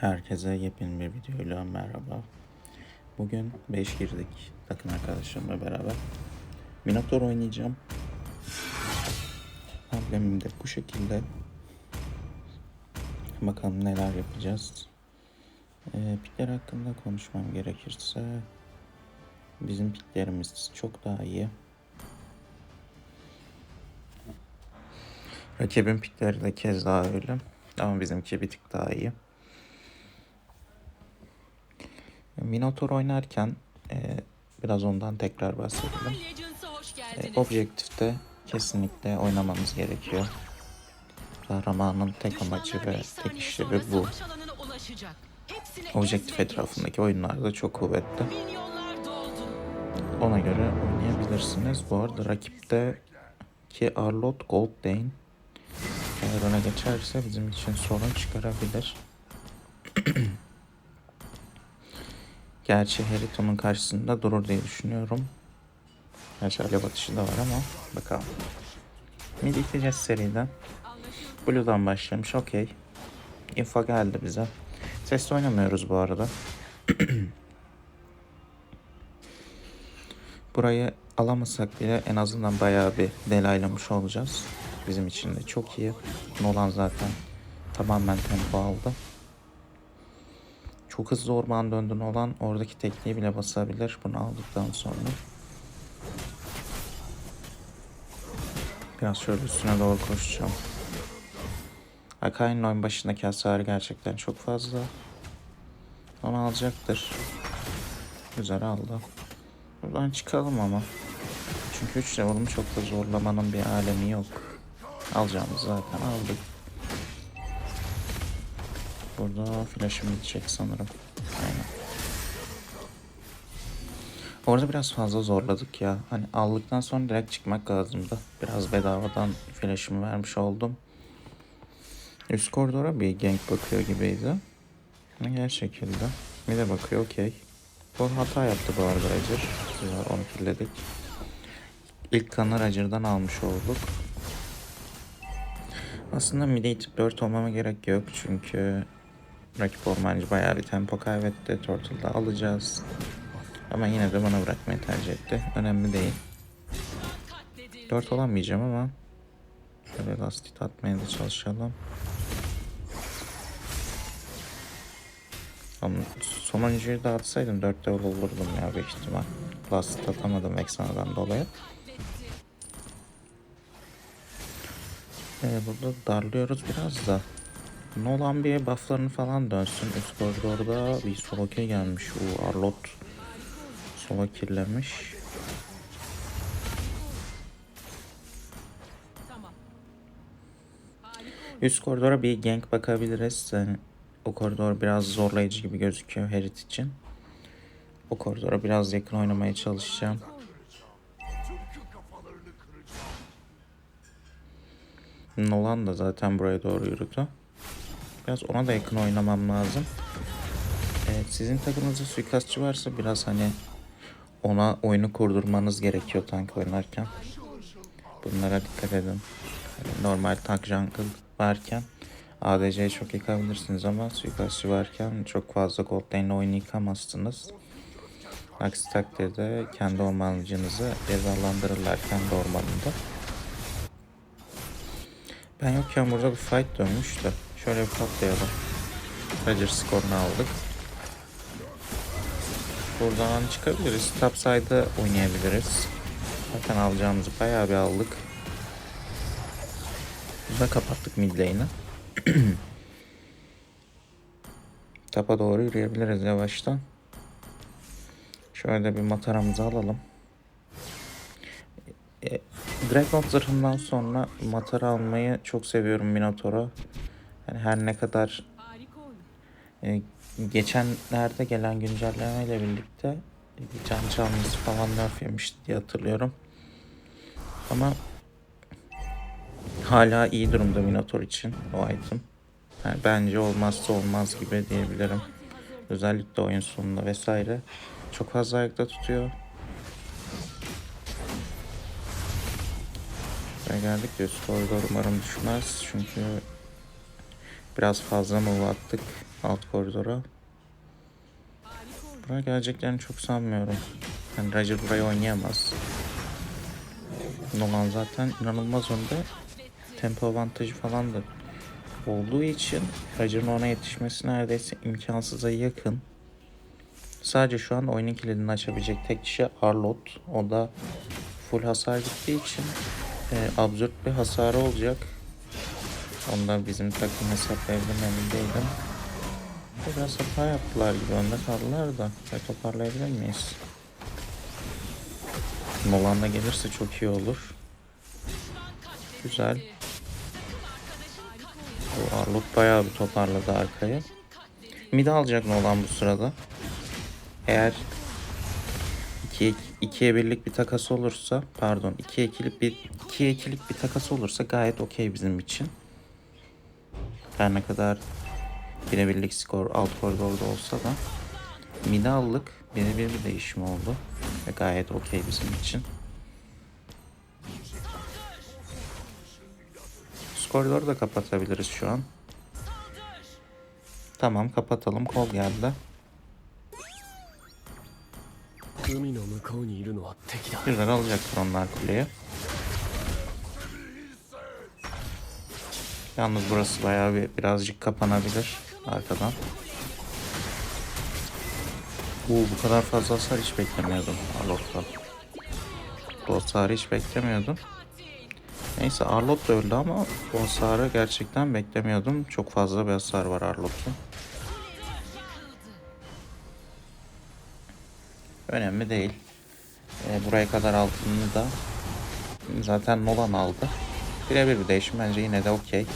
Herkese yepyeni bir videoyla merhaba. Bugün 5 girdik takım arkadaşlarımla beraber. Minotaur oynayacağım. Amblemim de bu şekilde. Bakalım neler yapacağız. Ee, pikler hakkında konuşmam gerekirse bizim piklerimiz çok daha iyi. Rakibin pikleri de kez daha öyle. Ama bizimki bir tık daha iyi. Minotaur oynarken e, biraz ondan tekrar bahsedelim. E, objektifte kesinlikle oynamamız gerekiyor. Kahramanın tek amacı ve tek işlevi bu. Objektif etrafındaki oyunlarda çok kuvvetli. Ona göre oynayabilirsiniz. Bu arada rakipte ki Arlott Goldane eğer öne geçerse bizim için sorun çıkarabilir. Gerçi Heriton'un karşısında durur diye düşünüyorum. Gerçi alev atışı da var ama bakalım. Mid iteceğiz seriden. Blue'dan başlamış okey. Info geldi bize. Sesli oynamıyoruz bu arada. Burayı alamasak bile en azından bayağı bir delaylamış olacağız. Bizim için de çok iyi. Nolan zaten tamamen tempo aldı. Çok hızlı orman döndün olan oradaki tekniği bile basabilir bunu aldıktan sonra. Biraz şöyle üstüne doğru koşacağım. Akai'nin oyun başındaki hasarı gerçekten çok fazla. Onu alacaktır. Güzel aldı. Buradan çıkalım ama. Çünkü 3 level'ımı çok da zorlamanın bir alemi yok. Alacağımız zaten aldık. Burada flash'ım gidecek sanırım. Aynen. Orada biraz fazla zorladık ya. Hani aldıktan sonra direkt çıkmak lazımdı. Biraz bedavadan flash'ımı vermiş oldum. Üst koridora bir gank bakıyor gibiydi. Her şekilde. Bir de bakıyor okey. Bu hata yaptı bu arada Roger. Güzel onu killedik. İlk kanı Roger'dan almış olduk. Aslında mide itip 4 olmama gerek yok çünkü rakip ormancı bayağı bir tempo kaybetti. Turtle'da alacağız. Ama yine de bana bırakmayı tercih etti. Önemli değil. Katledildi. 4 olamayacağım ama şöyle last hit atmaya da çalışalım. Ama sonuncuyu da atsaydım 4 level olurdum ya büyük ihtimal. Last hit atamadım Vexana'dan dolayı. Ee, burada darlıyoruz biraz da. Nolan bir bufflarını falan dönsün. Üst koridorda bir solo gelmiş. O Arlot solo kill'lemiş. Üst koridora bir gank bakabiliriz. Yani o koridor biraz zorlayıcı gibi gözüküyor Herit için. O koridora biraz yakın oynamaya çalışacağım. Nolan da zaten buraya doğru yürüdü. Biraz ona da yakın oynamam lazım. Evet, sizin takımınızda suikastçı varsa biraz hani ona oyunu kurdurmanız gerekiyor tank oynarken. Bunlara dikkat edin. Hani normal tank jungle varken ADC'yi çok yıkabilirsiniz ama suikastçı varken çok fazla gold lane oyunu yıkamazsınız. Aksi takdirde kendi ormancınızı cezalandırırlar kendi ormanında. Ben yokken burada bir fight dönmüş de. Şöyle bir patlayalım. Roger skorunu aldık. Buradan çıkabiliriz. Topside'ı oynayabiliriz. Zaten alacağımızı bayağı bir aldık. Burada kapattık mid lane'i. Tapa doğru yürüyebiliriz yavaştan. Şöyle bir mataramızı alalım. E, Dreadnought zırhından sonra matara almayı çok seviyorum Minotaur'a. Yani her ne kadar e, geçenlerde gelen güncellemeyle birlikte can çalması falan nerf yemişti diye hatırlıyorum. Ama hala iyi durumda Minotaur için o item. Yani bence olmazsa olmaz gibi diyebilirim. Özellikle oyun sonunda vesaire. Çok fazla ayakta tutuyor. Ve geldik üst koridor umarım düşmez. Çünkü biraz fazla move attık. alt koridora. Buraya geleceklerini çok sanmıyorum. Yani Roger burayı oynayamaz. Nolan zaten inanılmaz önde. Tempo avantajı falan da olduğu için Roger'ın ona yetişmesi neredeyse imkansıza yakın. Sadece şu an oyunun kilidini açabilecek tek kişi Arlott. O da full hasar gittiği için e, absürt bir hasarı olacak. Onda bizim takım hesaplayabilir mi emin değilim. Biraz hata yaptılar gibi önde kaldılar da ya toparlayabilir miyiz? Nolan da gelirse çok iyi olur. Güzel. Bu Arlott bayağı bir toparladı arkayı. Mid alacak Nolan bu sırada. Eğer 2 2'ye birlik bir takas olursa, pardon 2'ye ikilik bir 2'ye ikilik bir takas olursa gayet okey bizim için. Her ne kadar birebirlik skor alt koridorda olsa da mide aldık. Birebir bir değişim oldu. Ve gayet okey bizim için. Skoridoru da kapatabiliriz şu an. Tamam kapatalım. Kol geldi. Güzel alacaktır onlar kuleye. Yalnız burası bayağı bir birazcık kapanabilir arkadan. Uuu bu kadar fazla hasar hiç beklemiyordum Arlot'tan. Bu hasarı hiç beklemiyordum. Neyse Arlot da öldü ama bu hasarı gerçekten beklemiyordum. Çok fazla bir hasar var Arlot'un. Önemli değil. E, buraya kadar altını da zaten Nolan aldı. Birebir bir değişim bence yine de okey.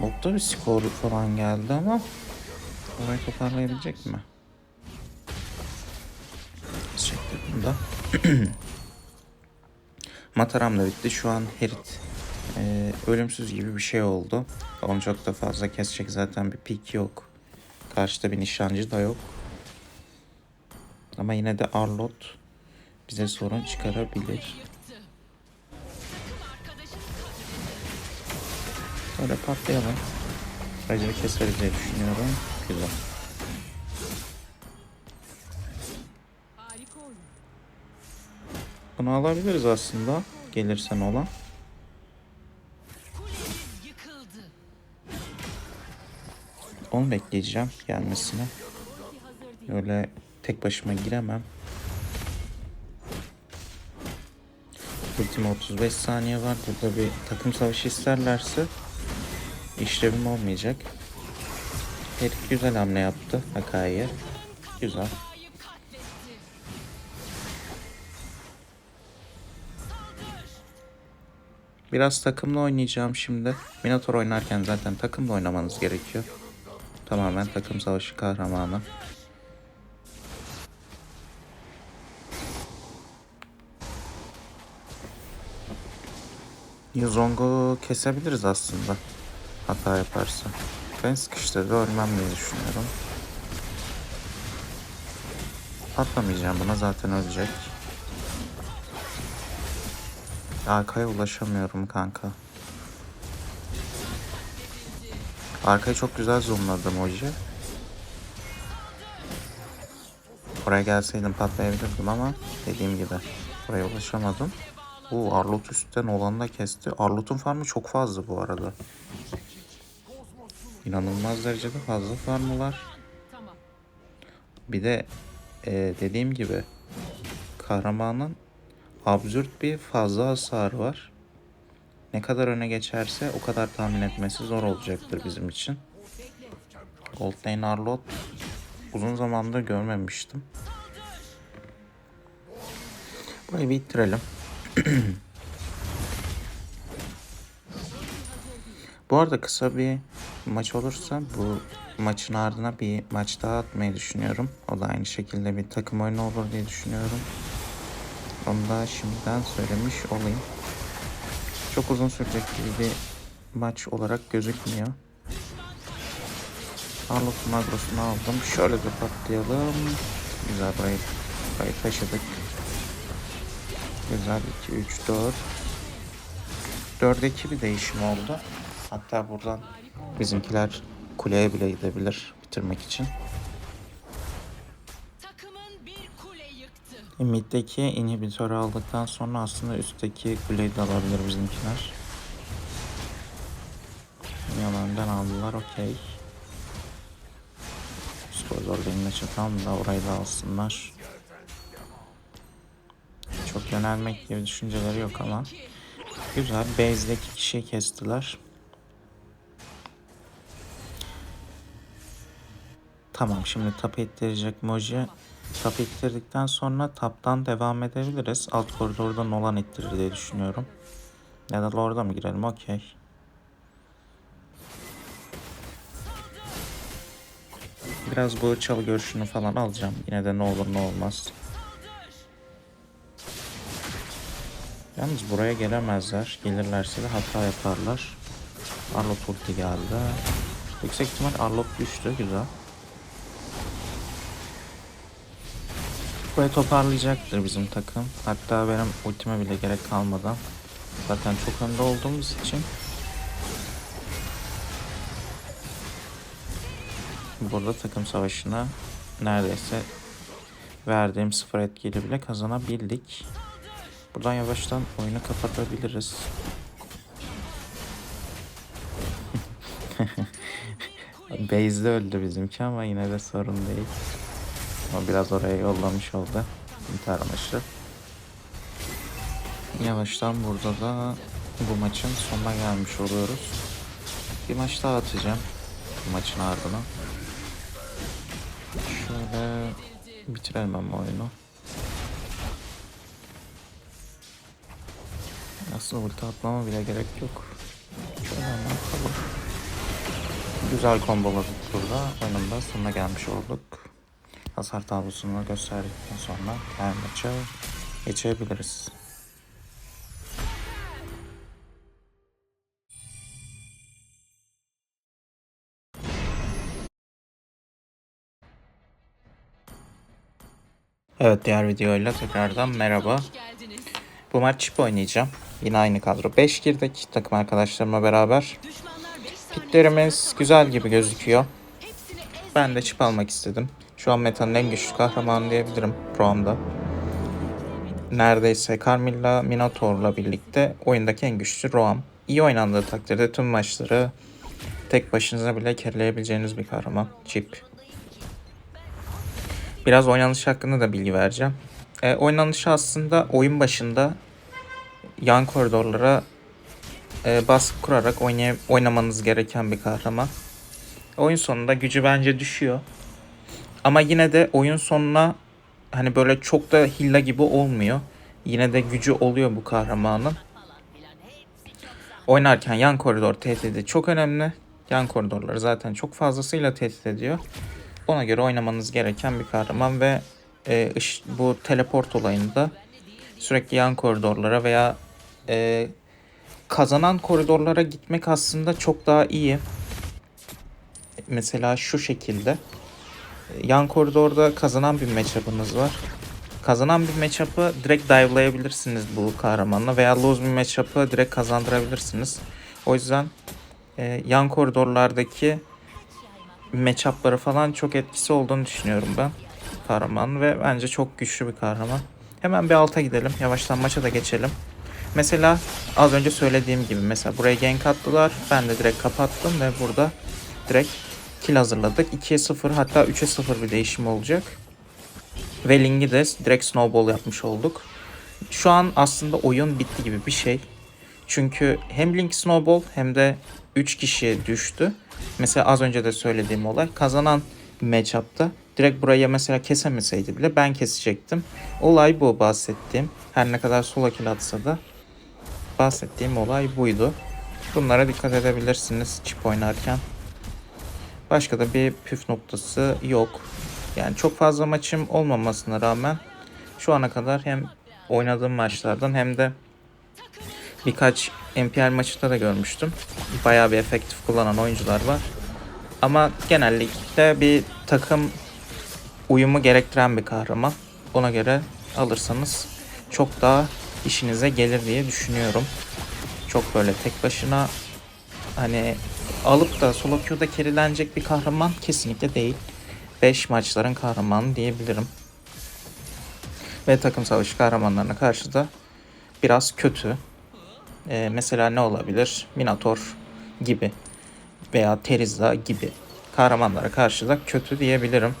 Botta bir skor falan geldi ama orayı toparlayabilecek mi? Çekti bunu da. Mataram da bitti. Şu an Herit e, ölümsüz gibi bir şey oldu. Onu çok da fazla kesecek zaten bir pik yok. Karşıda bir nişancı da yok. Ama yine de Arlot bize sorun çıkarabilir. Böyle patlayalım. Racını keseriz diye düşünüyorum. Güzel. Bunu alabiliriz aslında. Gelirsen olan. Onu bekleyeceğim gelmesini. Öyle tek başıma giremem. Ultima 35 saniye var. Burada bir takım savaşı isterlerse işlevim olmayacak. Herif güzel hamle yaptı Hakai'ye. Güzel. Biraz takımla oynayacağım şimdi. Minotaur oynarken zaten takımla oynamanız gerekiyor. Tamamen takım savaşı kahramanı. Yuzong'u kesebiliriz aslında. Hata yaparsa. Ben sıkıştırdı ölmem diye düşünüyorum. Atlamayacağım buna zaten ölecek. Arkaya ulaşamıyorum kanka. Arkayı çok güzel zoomladım Oji. Oraya gelseydim patlayabilirdim ama dediğim gibi oraya ulaşamadım. Bu Arlot üstten olanı da kesti. Arlot'un farmı çok fazla bu arada. İnanılmaz derecede fazla farmı var. Bir de e, dediğim gibi kahramanın absürt bir fazla hasarı var. Ne kadar öne geçerse o kadar tahmin etmesi zor olacaktır bizim için. Gold Arlot uzun zamandır görmemiştim. Burayı bir ittirelim. Bu arada kısa bir maç olursa bu maçın ardına bir maç daha atmayı düşünüyorum. O da aynı şekilde bir takım oyunu olur diye düşünüyorum. Onu da şimdiden söylemiş olayım. Çok uzun sürecek gibi bir maç olarak gözükmüyor. Arlot'un agrosunu aldım. Şöyle de patlayalım. Güzel burayı, burayı taşıdık. Güzel 2, 3, 4. 4'e 2 bir değişim oldu. Hatta buradan bizimkiler kuleye bile gidebilir bitirmek için. Mid'deki inhibitörü aldıktan sonra aslında üstteki kuleyi de alabilir bizimkiler. Yalandan aldılar okey. Spoiler benimle çakalım da orayı da alsınlar. Çok yönelmek gibi düşünceleri yok ama. Güzel. Base'deki kişiyi kestiler. Tamam şimdi tap ettirecek Moji. Tap ettirdikten sonra taptan devam edebiliriz. Alt koridorda Nolan ettirir diye düşünüyorum. Ya da Lord'a mı girelim? Okey. Biraz bu çalı görüşünü falan alacağım. Yine de ne olur ne olmaz. Yalnız buraya gelemezler. Gelirlerse de hata yaparlar. Arlot ulti geldi. Yüksek ihtimal Arlot düştü. Güzel. Burayı toparlayacaktır bizim takım. Hatta benim ultime bile gerek kalmadan. Zaten çok önde olduğumuz için. Burada takım savaşına neredeyse verdiğim sıfır etkiyle bile kazanabildik. Buradan yavaştan oyunu kapatabiliriz. Base'de öldü bizimki ama yine de sorun değil. Ama biraz oraya yollamış oldu. İntihar amaçlı. Yavaştan burada da bu maçın sonuna gelmiş oluyoruz. Bir maç daha atacağım. Bu maçın ardına. Şöyle bitirelim ama oyunu. Aslında ulti atmama bile gerek yok. Şöyle hemen atalım. Güzel komboladık burada. Da sonuna gelmiş olduk. Hasar tablosunu gösterdikten sonra her maça geçebiliriz. Evet diğer videoyla tekrardan merhaba. Bu maç çip oynayacağım. Yine aynı kadro. 5 girdik takım arkadaşlarımla beraber. Düşmanlar 5 saniye Pitlerimiz güzel gibi gözüküyor. Ben de çip almak istedim. Şu an metanın en güçlü kahramanı diyebilirim Roam'da. Neredeyse Carmilla Minotaur'la birlikte oyundaki en güçlü Roam. İyi oynandığı takdirde tüm maçları tek başınıza bile kereleyebileceğiniz bir kahraman. Chip. Biraz oynanış hakkında da bilgi vereceğim. E, oynanışı aslında oyun başında yan koridorlara e, baskı kurarak oynay- oynamanız gereken bir kahraman. Oyun sonunda gücü bence düşüyor. Ama yine de oyun sonuna hani böyle çok da hilla gibi olmuyor. Yine de gücü oluyor bu kahramanın. Oynarken yan koridor tehdidi çok önemli. Yan koridorları zaten çok fazlasıyla tehdit ediyor. Ona göre oynamanız gereken bir kahraman ve e, bu teleport olayında sürekli yan koridorlara veya e, kazanan koridorlara gitmek aslında çok daha iyi. Mesela şu şekilde. Yan koridorda kazanan bir matchup'ınız var. Kazanan bir matchup'ı direkt dive'layabilirsiniz bu kahramanla veya lose bir matchup'ı direkt kazandırabilirsiniz. O yüzden e, yan koridorlardaki matchup'ları falan çok etkisi olduğunu düşünüyorum ben kahraman ve bence çok güçlü bir kahraman. Hemen bir alta gidelim. Yavaştan maça da geçelim. Mesela az önce söylediğim gibi mesela buraya gank attılar. Ben de direkt kapattım ve burada direkt kill hazırladık. 2'ye 0 hatta 3'e 0 bir değişim olacak. Ve de direkt snowball yapmış olduk. Şu an aslında oyun bitti gibi bir şey. Çünkü hem Link snowball hem de 3 kişi düştü. Mesela az önce de söylediğim olay kazanan matchup'ta direkt buraya mesela kesemeseydi bile ben kesecektim. Olay bu bahsettiğim. Her ne kadar sola kill atsa da bahsettiğim olay buydu. Bunlara dikkat edebilirsiniz çip oynarken. Başka da bir püf noktası yok. Yani çok fazla maçım olmamasına rağmen şu ana kadar hem oynadığım maçlardan hem de birkaç MPL maçında da görmüştüm. Bayağı bir efektif kullanan oyuncular var. Ama genellikle bir takım uyumu gerektiren bir kahraman. Ona göre alırsanız çok daha işinize gelir diye düşünüyorum. Çok böyle tek başına hani alıp da solo queue'da kerilenecek bir kahraman kesinlikle değil. 5 maçların kahramanı diyebilirim. Ve takım savaşı kahramanlarına karşı da biraz kötü. Ee, mesela ne olabilir? Minator gibi veya Teriza gibi kahramanlara karşı da kötü diyebilirim.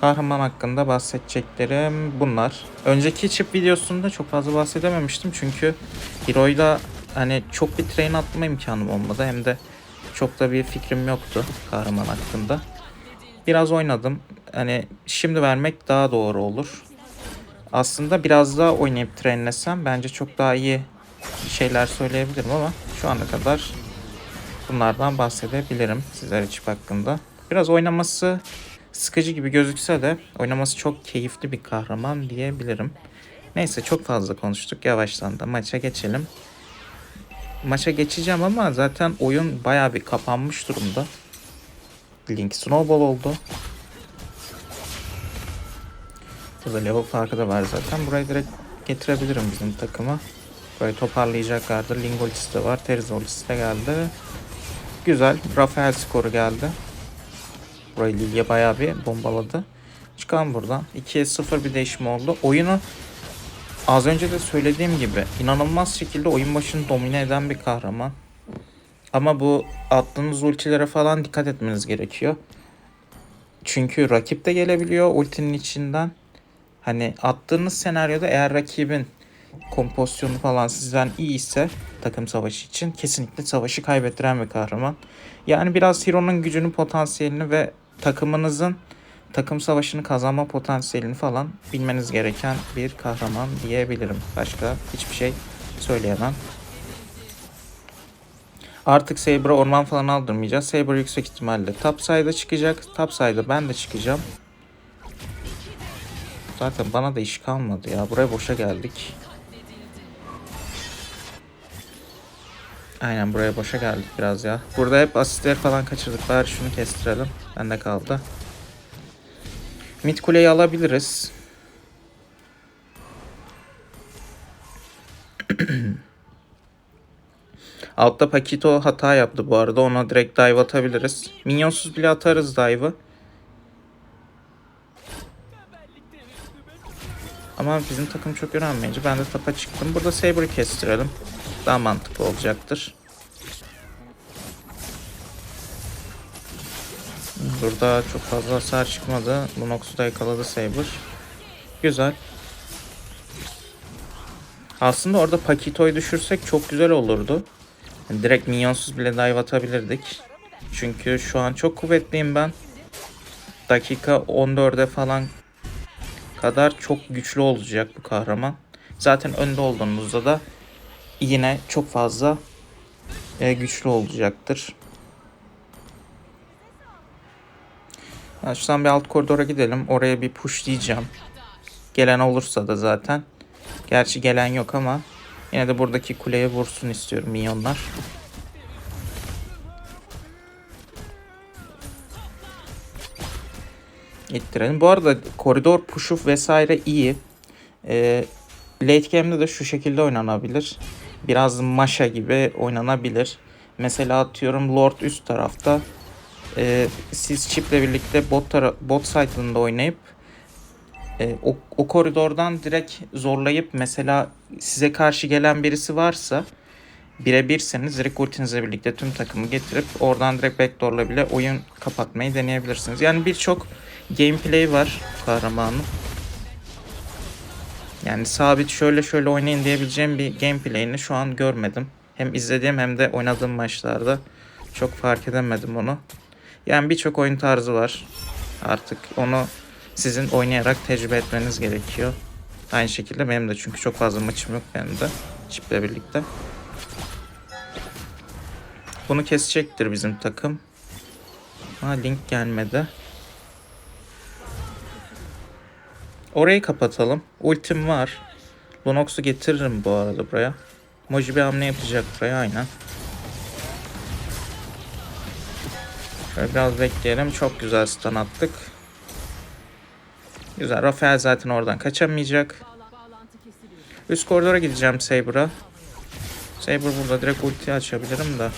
Kahraman hakkında bahsedeceklerim bunlar. Önceki chip videosunda çok fazla bahsedememiştim çünkü Hero'yla hani çok bir train atma imkanım olmadı hem de çok da bir fikrim yoktu kahraman hakkında. Biraz oynadım. Hani şimdi vermek daha doğru olur. Aslında biraz daha oynayıp trainlesem bence çok daha iyi şeyler söyleyebilirim ama şu ana kadar bunlardan bahsedebilirim sizlere çip hakkında. Biraz oynaması sıkıcı gibi gözükse de oynaması çok keyifli bir kahraman diyebilirim. Neyse çok fazla konuştuk. Yavaştan da maça geçelim. Maça geçeceğim ama zaten oyun bayağı bir kapanmış durumda. Link snowball oldu. Burada level farkı da var zaten. Burayı direkt getirebilirim bizim takıma. Burayı toparlayacaklardır. Lingolis de var. Terizolis de geldi. Güzel. Rafael skoru geldi. Burayı Lilia bayağı bir bombaladı. Çıkalım buradan. 2'ye 0 bir değişim oldu. Oyunu az önce de söylediğim gibi inanılmaz şekilde oyun başını domine eden bir kahraman. Ama bu attığınız ultilere falan dikkat etmeniz gerekiyor. Çünkü rakip de gelebiliyor ultinin içinden. Hani attığınız senaryoda eğer rakibin kompozisyonu falan sizden iyi ise takım savaşı için kesinlikle savaşı kaybettiren bir kahraman. Yani biraz Hero'nun gücünü, potansiyelini ve takımınızın takım savaşını kazanma potansiyelini falan bilmeniz gereken bir kahraman diyebilirim. Başka hiçbir şey söyleyemem. Artık Saber'a orman falan aldırmayacağız. Saber yüksek ihtimalle Topside'a çıkacak. Topside'a ben de çıkacağım. Zaten bana da iş kalmadı ya. Buraya boşa geldik. Aynen buraya boşa geldik biraz ya. Burada hep asistler falan kaçırdık. Bari şunu kestirelim. Bende kaldı. Mid kuleyi alabiliriz. Altta Pakito hata yaptı bu arada. Ona direkt dive atabiliriz. Minyonsuz bile atarız dive'ı. Ama bizim takım çok öğrenmeyince ben de tapa çıktım. Burada Saber'ı kestirelim. Daha mantıklı olacaktır. Burada çok fazla hasar çıkmadı. Lunox'u da yakaladı Saber. Güzel. Aslında orada Pakito'yu düşürsek çok güzel olurdu. Yani direkt minyonsuz bile dive atabilirdik. Çünkü şu an çok kuvvetliyim ben. Dakika 14'e falan kadar çok güçlü olacak bu kahraman. Zaten önde olduğunuzda da yine çok fazla e, güçlü olacaktır. Ha, şuradan bir alt koridora gidelim. Oraya bir push diyeceğim. Gelen olursa da zaten. Gerçi gelen yok ama yine de buradaki kuleye vursun istiyorum minyonlar. İttirelim. Bu arada koridor push'u vesaire iyi. Ee, late game'de de şu şekilde oynanabilir. Biraz maşa gibi oynanabilir. Mesela atıyorum Lord üst tarafta. Ee, siz çiple birlikte bot, tara- bot side'ında oynayıp e, o, o koridordan direkt zorlayıp mesela size karşı gelen birisi varsa birebirseniz direkt ultinizle birlikte tüm takımı getirip oradan direkt backdoor'la bile oyun kapatmayı deneyebilirsiniz. Yani birçok gameplay var kahramanın. Yani sabit şöyle şöyle oynayın diyebileceğim bir gameplay'ini şu an görmedim. Hem izlediğim hem de oynadığım maçlarda çok fark edemedim onu. Yani birçok oyun tarzı var. Artık onu sizin oynayarak tecrübe etmeniz gerekiyor. Aynı şekilde benim de çünkü çok fazla maçım yok benim de. Çiple birlikte. Bunu kesecektir bizim takım. Ha link gelmedi. Orayı kapatalım. Ultim var. Lunox'u getiririm bu arada buraya. Moji bir hamle yapacak buraya aynen. Şöyle biraz bekleyelim. Çok güzel stun attık. Güzel. Rafael zaten oradan kaçamayacak. Üst koridora gideceğim Saber'a. Saber burada direkt ulti açabilirim de.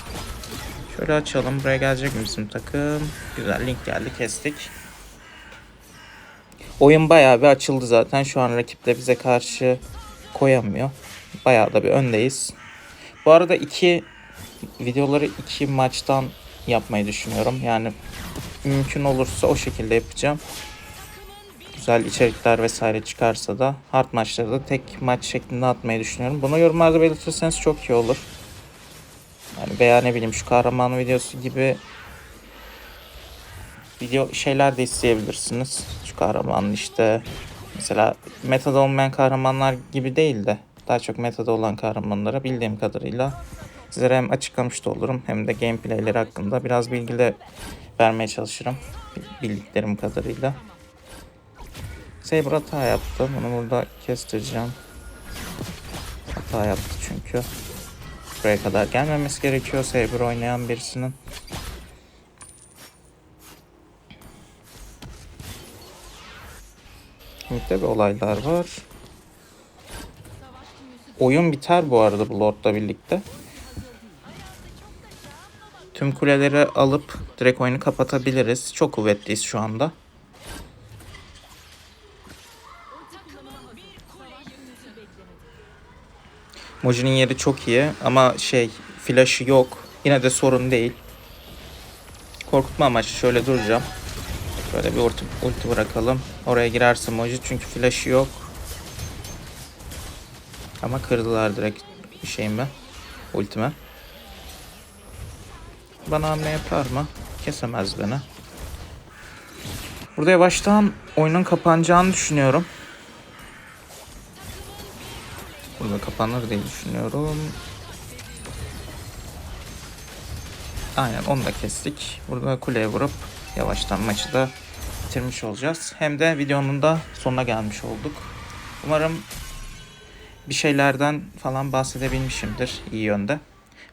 Şöyle açalım. Buraya gelecek mi bizim takım? Güzel link geldi kestik. Oyun bayağı bir açıldı zaten. Şu an rakip de bize karşı koyamıyor. Bayağı da bir öndeyiz. Bu arada iki videoları iki maçtan yapmayı düşünüyorum. Yani mümkün olursa o şekilde yapacağım. Güzel içerikler vesaire çıkarsa da hard maçları da tek maç şeklinde atmayı düşünüyorum. Bunu yorumlarda belirtirseniz çok iyi olur. Yani veya ne bileyim şu kahraman videosu gibi video şeyler de isteyebilirsiniz. Şu kahramanın işte mesela metada olmayan kahramanlar gibi değil de daha çok metada olan kahramanlara bildiğim kadarıyla sizlere hem açıklamış da olurum hem de gameplayleri hakkında biraz bilgi de vermeye çalışırım bildiklerim kadarıyla. Saber hata yaptı. Bunu burada kestireceğim. Hata yaptı çünkü. Buraya kadar gelmemesi gerekiyor Saber oynayan birisinin. Mid'de bir olaylar var. Oyun biter bu arada bu Lord'la birlikte. Tüm kuleleri alıp direkt oyunu kapatabiliriz. Çok kuvvetliyiz şu anda. Moji'nin yeri çok iyi ama şey flash'ı yok. Yine de sorun değil. Korkutma amaçlı şöyle duracağım. Şöyle bir ulti, ulti bırakalım. Oraya girerse Moji çünkü flash'ı yok. Ama kırdılar direkt şeyimi. Ultime. Bana hamle yapar mı? Kesemez beni. Burada yavaştan oyunun kapanacağını düşünüyorum. Burada kapanır diye düşünüyorum. Aynen onu da kestik. Burada kuleye vurup yavaştan maçı da bitirmiş olacağız. Hem de videonun da sonuna gelmiş olduk. Umarım bir şeylerden falan bahsedebilmişimdir iyi yönde.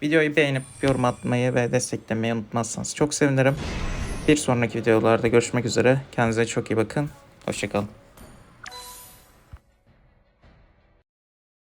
Videoyu beğenip yorum atmayı ve desteklemeyi unutmazsanız çok sevinirim. Bir sonraki videolarda görüşmek üzere. Kendinize çok iyi bakın. Hoşçakalın.